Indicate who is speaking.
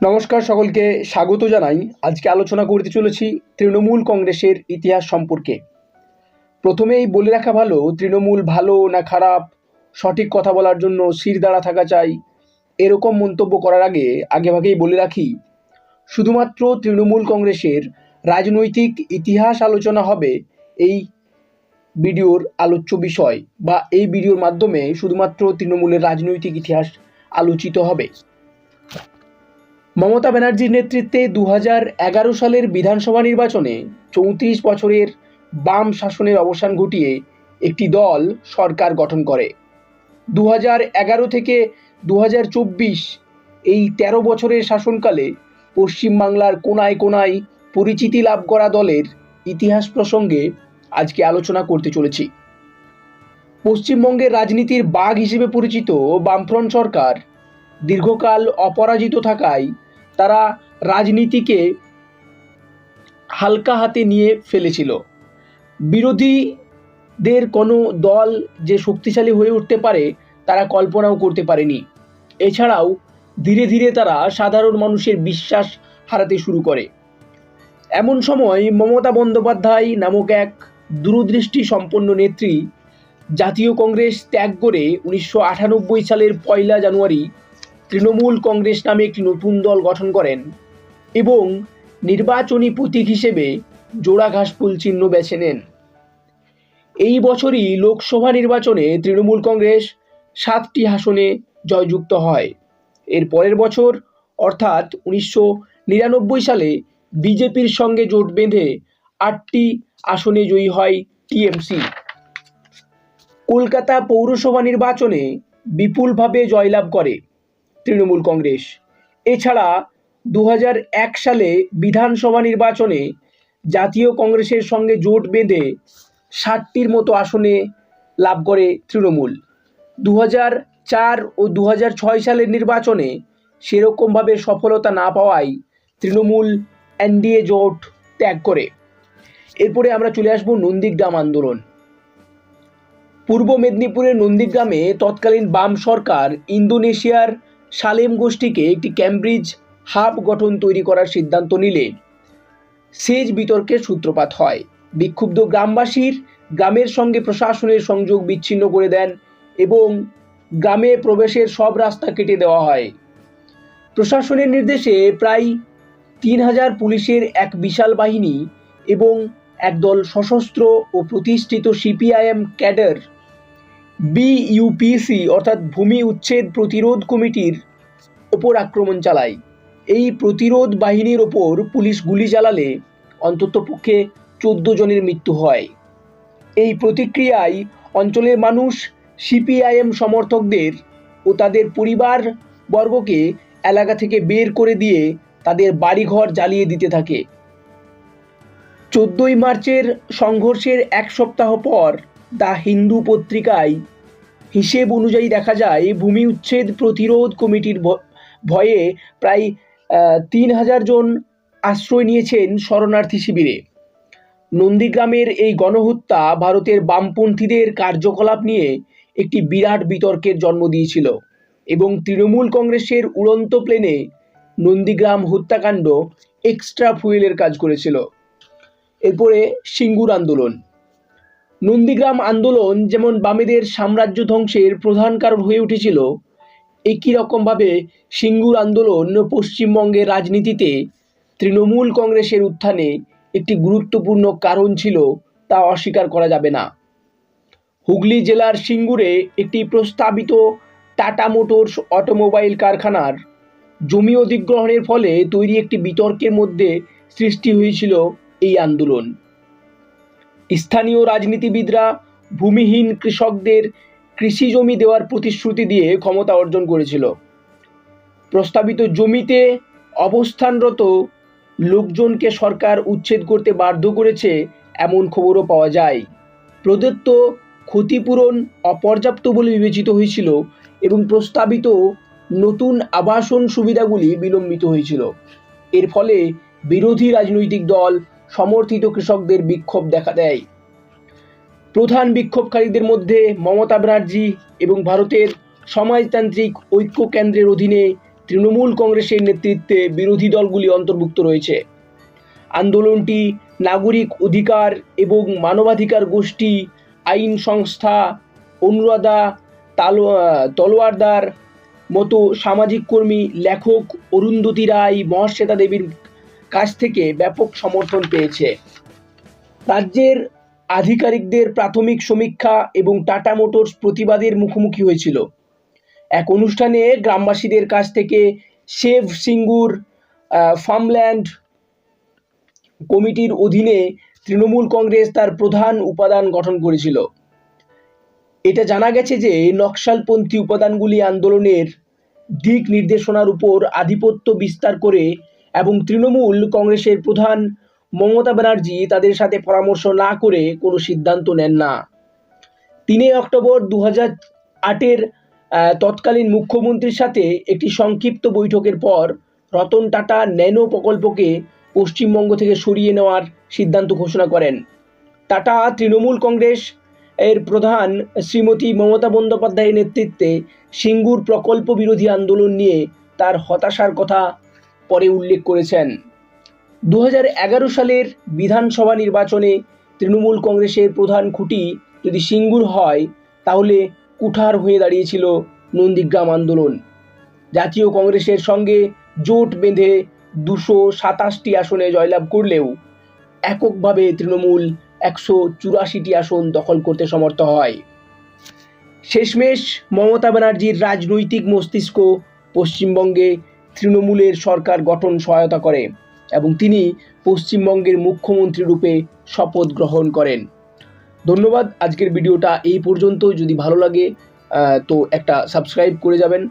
Speaker 1: নমস্কার সকলকে, স্বাগত জানাই। আজকে আলোচনা করতে চলেছি তৃণমূল কংগ্রেসের ইতিহাস সম্পর্কে। প্রথমেই বলে রাখা ভালো, তৃণমূল ভালো না খারাপ, সঠিক কথা বলার জন্য শির দাঁড়া থাকা চাই, এরকম মন্তব্য করার আগে আগেভাগেই বলে রাখি, শুধুমাত্র তৃণমূল কংগ্রেসের রাজনৈতিক ইতিহাস আলোচনা হবে এই ভিডিওর আলোচ্য বিষয়, বা এই ভিডিওর মাধ্যমে শুধুমাত্র তৃণমূলের রাজনৈতিক ইতিহাস আলোচিত হবে। মমতা ব্যানার্জির নেতৃত্বে দু এগারো সালের বিধানসভা নির্বাচনে চৌত্রিশ বছরের বাম শাসনের অবসান ঘটিয়ে একটি দল সরকার গঠন করে। দু থেকে দু এই ১৩ বছরের শাসনকালে পশ্চিমবাংলার কোনায় কোনায় পরিচিতি লাভ করা দলের ইতিহাস প্রসঙ্গে আজকে আলোচনা করতে চলেছি। পশ্চিমবঙ্গের রাজনীতির বাঘ হিসেবে পরিচিত বামফ্রন্ট সরকার দীর্ঘকাল অপরাজিত থাকায় তারা রাজনীতিকে হালকা হাতে নিয়ে ফেলেছিল। বিরোধীদের কোনো দল যে শক্তিশালী হয়ে উঠতে পারে, তারা কল্পনাও করতে পারেনি। এছাড়াও ধীরে ধীরে তারা সাধারণ মানুষের বিশ্বাস হারাতে শুরু করে। এমন সময় মমতা বন্দ্যোপাধ্যায় নামক এক দূরদৃষ্টি সম্পন্ন নেত্রী জাতীয় কংগ্রেস ত্যাগ করে উনিশশো আটানব্বই সালের পয়লা জানুয়ারি তৃণমূল কংগ্রেস নামে একটি নতুন দল গঠন করেন এবং নির্বাচনী প্রতীক হিসেবে জোড়া ঘাসফুল চিহ্ন বেছে নেন। এই বছরই লোকসভা নির্বাচনে তৃণমূল কংগ্রেস সাতটি আসনে জয়যুক্ত হয়। এর পরের বছর, অর্থাৎ উনিশশো নিরানব্বই সালে বিজেপির সঙ্গে জোট বেঁধে আটটি আসনে জয়ী হয় টিএমসি। কলকাতা পৌরসভা নির্বাচনে বিপুলভাবে জয়লাভ করে। তৃণমূল কংগ্রেস। এছাড়া দু সালে বিধানসভা নির্বাচনে জাতীয় কংগ্রেসের সঙ্গে জোট বেঁধে ষাটটির মতো আসনে লাভ করে তৃণমূল। দু চার ও দু সালের নির্বাচনে সেরকমভাবে সফলতা না পাওয়ায় তৃণমূল এনডিএ জোট ত্যাগ করে। এরপরে আমরা চলে আসব নন্দীগ্রাম আন্দোলন। পূর্ব মেদিনীপুরের নন্দীগ্রামে তৎকালীন বাম সরকার ইন্দোনেশিয়ার সালেম গোষ্ঠীকে একটি ক্যামব্রিজ হাব গঠন তৈরি করার সিদ্ধান্ত নিলে সেজ বিতর্কের সূত্রপাত হয়। বিক্ষুব্ধ গ্রামবাসীর গ্রামের সঙ্গে প্রশাসনের সংযোগ বিচ্ছিন্ন করে দেন এবং গ্রামে প্রবেশের সব রাস্তা কেটে দেওয়া হয়। প্রশাসনের নির্দেশে প্রায় তিন হাজার পুলিশের এক বিশাল বাহিনী এবং একদল সশস্ত্র ও প্রতিষ্ঠিত সিপিআইএম ক্যাডার বিইউপিসি অর্থাৎ ভূমি উচ্ছেদ প্রতিরোধ কমিটির ওপর আক্রমণ চালায়। এই প্রতিরোধ বাহিনীর ওপর পুলিশ গুলি চালালে অন্ততপক্ষে চোদ্দ জনের মৃত্যু হয়। এই প্রতিক্রিয়ায় অঞ্চলের মানুষ সিপিআইএম সমর্থকদের ও তাদের পরিবার বর্গকে এলাকা থেকে বের করে দিয়ে তাদের বাড়িঘর জ্বালিয়ে দিতে থাকে। চোদ্দই মার্চের সংঘর্ষের এক সপ্তাহ পর দ্য হিন্দু পত্রিকায় হিসেব অনুযায়ী দেখা যায়, ভূমি উচ্ছেদ প্রতিরোধ কমিটির ভয়ে প্রায় তিন হাজার জন আশ্রয় নিয়েছেন শরণার্থী শিবিরে। নন্দীগ্রামের এই গণহত্যা ভারতের বামপন্থীদের কার্যকলাপ নিয়ে একটি বিরাট বিতর্কের জন্ম দিয়েছিল এবং তৃণমূল কংগ্রেসের উড়ন্ত প্লেনে নন্দীগ্রাম হত্যাকাণ্ড এক্সট্রা ফুয়েলের কাজ করেছিল। এরপরে সিঙ্গুর আন্দোলন। নন্দীগ্রাম আন্দোলন যেমন বামেদের সাম্রাজ্য ধ্বংসের প্রধান কারণ হয়ে উঠেছিল, একই রকমভাবে সিঙ্গুর আন্দোলন পশ্চিমবঙ্গের রাজনীতিতে তৃণমূল কংগ্রেসের উত্থানে একটি গুরুত্বপূর্ণ কারণ ছিল তা অস্বীকার করা যাবে না। হুগলি জেলার সিঙ্গুরে একটি প্রস্তাবিত টাটা মোটরস অটোমোবাইল কারখানার জমি অধিগ্রহণের ফলে তৈরি একটি বিতর্কের মধ্যে সৃষ্টি হয়েছিল এই আন্দোলন। স্থানীয় রাজনীতিবিদরা ভূমিহীন কৃষকদের কৃষি জমি দেওয়ার প্রতিশ্রুতি দিয়ে ক্ষমতা অর্জন করেছিল। প্রস্তাবিত জমিতে অবস্থানরত লোকজনকে সরকার উচ্ছেদ করতে বাধ্য করেছে এমন খবরও পাওয়া যায়। প্রদত্ত ক্ষতিপূরণ অপর্যাপ্ত বলে বিবেচিত হয়েছিল এবং প্রস্তাবিত নতুন আবাসন সুবিধাগুলি বিলম্বিত হয়েছিল। এর ফলে বিরোধী রাজনৈতিক দল সমর্থিত কৃষকদের বিক্ষোভ দেখা দেয়। প্রধান বিক্ষোভকারীদের মধ্যে মমতা ব্যানার্জি এবং ভারতের সমাজতান্ত্রিক ঐক্য কেন্দ্রের অধীনে তৃণমূল কংগ্রেসের নেতৃত্বে বিরোধী দলগুলি অন্তর্ভুক্ত রয়েছে। আন্দোলনটি নাগরিক অধিকার এবং মানবাধিকার গোষ্ঠী, আইন সংস্থা, অনুরাধা, তালো তলোয়ারদার মতো সামাজিক কর্মী, লেখক অরুন্ধতী রায়, মহাশ্বেতা দেবীর কাছ থেকে ব্যাপক সমর্থন পেয়েছে। রাজ্যের আধিকারিকদের প্রাথমিক সমীক্ষা এবং টাটা মোটরস প্রতিবাদের মুখোমুখি হয়েছিল। এক অনুষ্ঠানে গ্রামবাসীদের কাছ থেকে শেভ সিঙ্গুর ফার্মল্যান্ড কমিটির অধীনে তৃণমূল কংগ্রেস তার প্রধান উপাদান গঠন করেছিল। এটা জানা গেছে যে নকশালপন্থী উপাদানগুলি আন্দোলনের দিক নির্দেশনার উপর আধিপত্য বিস্তার করে এবং তৃণমূল কংগ্রেসের প্রধান মমতা ব্যানার্জি তাদের সাথে পরামর্শ না করে কোনো সিদ্ধান্ত নেন না। তিনই অক্টোবর দু হাজার আটের তৎকালীন মুখ্যমন্ত্রীর সাথে একটি সংক্ষিপ্ত বৈঠকের পর রতন টাটা ন্যানো প্রকল্পকে পশ্চিমবঙ্গ থেকে সরিয়ে নেওয়ার সিদ্ধান্ত ঘোষণা করেন। টাটা তৃণমূল কংগ্রেস এর প্রধান শ্রীমতী মমতা বন্দ্যোপাধ্যায়ের নেতৃত্বে সিঙ্গুর প্রকল্প বিরোধী আন্দোলন নিয়ে তার হতাশার কথা পরে উল্লেখ করেছেন। দু সালের বিধানসভা নির্বাচনে তৃণমূল কংগ্রেসের প্রধান খুঁটি যদি সিঙ্গুর হয়, তাহলে কুঠার হয়ে দাঁড়িয়েছিল নন্দীগ্রাম আন্দোলন। জাতীয় কংগ্রেসের সঙ্গে জোট বেঁধে দুশো সাতাশটি আসনে জয়লাভ করলেও এককভাবে তৃণমূল একশো চুরাশিটি আসন দখল করতে সমর্থ হয়। শেষমেশ মমতা ব্যানার্জির রাজনৈতিক মস্তিষ্ক পশ্চিমবঙ্গে তৃণমূলের সরকার গঠন সহায়তা করে এবং তিনি পশ্চিমবঙ্গের মুখ্যমন্ত্রী রূপে শপথ গ্রহণ করেন। ধন্যবাদ, আজকের ভিডিওটা এই পর্যন্ত যদি ভালো লাগে তো একটা সাবস্ক্রাইব করে যাবেন।